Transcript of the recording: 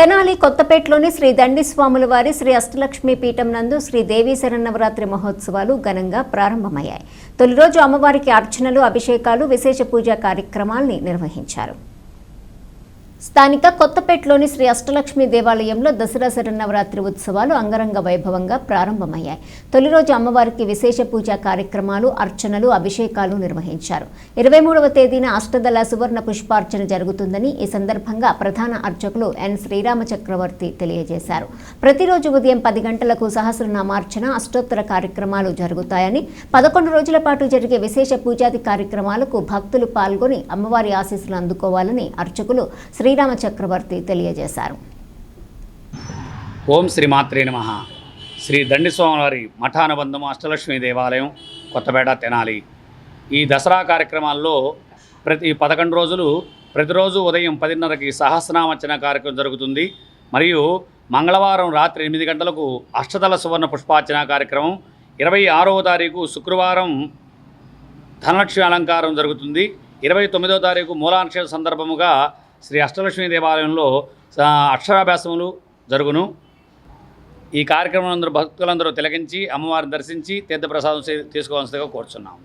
తెనాలి కొత్తపేటలోని శ్రీ దండి స్వాముల వారి శ్రీ అష్టలక్ష్మి పీఠం నందు శ్రీ దేవీ శరన్నవరాత్రి మహోత్సవాలు ఘనంగా ప్రారంభమయ్యాయి. తొలి రోజు అమ్మవారికి అర్చనలు అభిషేకాలు విశేష పూజా కార్యక్రమాల్ని నిర్వహించారు. స్థానిక కొత్తపేటలోని శ్రీ అష్టలక్ష్మి దేవాలయంలో దసరా శరన్నవరాత్రి ఉత్సవాలు అంగరంగ వైభవంగా ప్రారంభమయ్యాయి. తొలి రోజు అమ్మవారికి విశేష పూజా కార్యక్రమాలు అర్చనలు అభిషేకాలు నిర్వహించారు. ఇరవై మూడవ తేదీన అష్టదళ సువర్ణ పుష్పార్చన జరుగుతుందని ఈ సందర్భంగా ప్రధాన అర్చకులు ఎన్ శ్రీరామ చక్రవర్తి తెలియజేశారు. ప్రతిరోజు ఉదయం పది గంటలకు సహస్రనామార్చన అష్టోత్తర కార్యక్రమాలు జరుగుతాయని పదకొండు రోజుల పాటు జరిగే విశేష పూజాది కార్యక్రమాలకు భక్తులు పాల్గొని అమ్మవారి ఆశీస్సులు అందుకోవాలని అర్చకులు శ్రీ శ్రీరామ చక్రవర్తి తెలియజేశారు. ఓం శ్రీ మాత్రే నమ. శ్రీ దండి స్వామివారి మఠానుబంధం అష్టలక్ష్మి దేవాలయం కొత్తపేట తెనాలి. ఈ దసరా కార్యక్రమాల్లో ప్రతి పదకొండు రోజులు ప్రతిరోజు ఉదయం పదిన్నరకి సహస్రనామర్చన కార్యక్రమం జరుగుతుంది. మరియు మంగళవారం రాత్రి ఎనిమిది గంటలకు అష్టదళ సువర్ణ పుష్పార్చన కార్యక్రమం. ఇరవై ఆరవ తారీఖు శుక్రవారం ధనలక్ష్మి అలంకారం జరుగుతుంది. ఇరవై తొమ్మిదో తారీఖు మూలాంక్ష సందర్భముగా శ్రీ అష్టలక్ష్మి దేవాలయంలో అక్షరాభ్యాసములు జరుగును. ఈ కార్యక్రమం అందరూ భక్తులందరూ తిలకించి అమ్మవారిని దర్శించి తీర్థప్రసాదం చే- తీసుకోవాల్సిందిగా కోరుచున్నాము.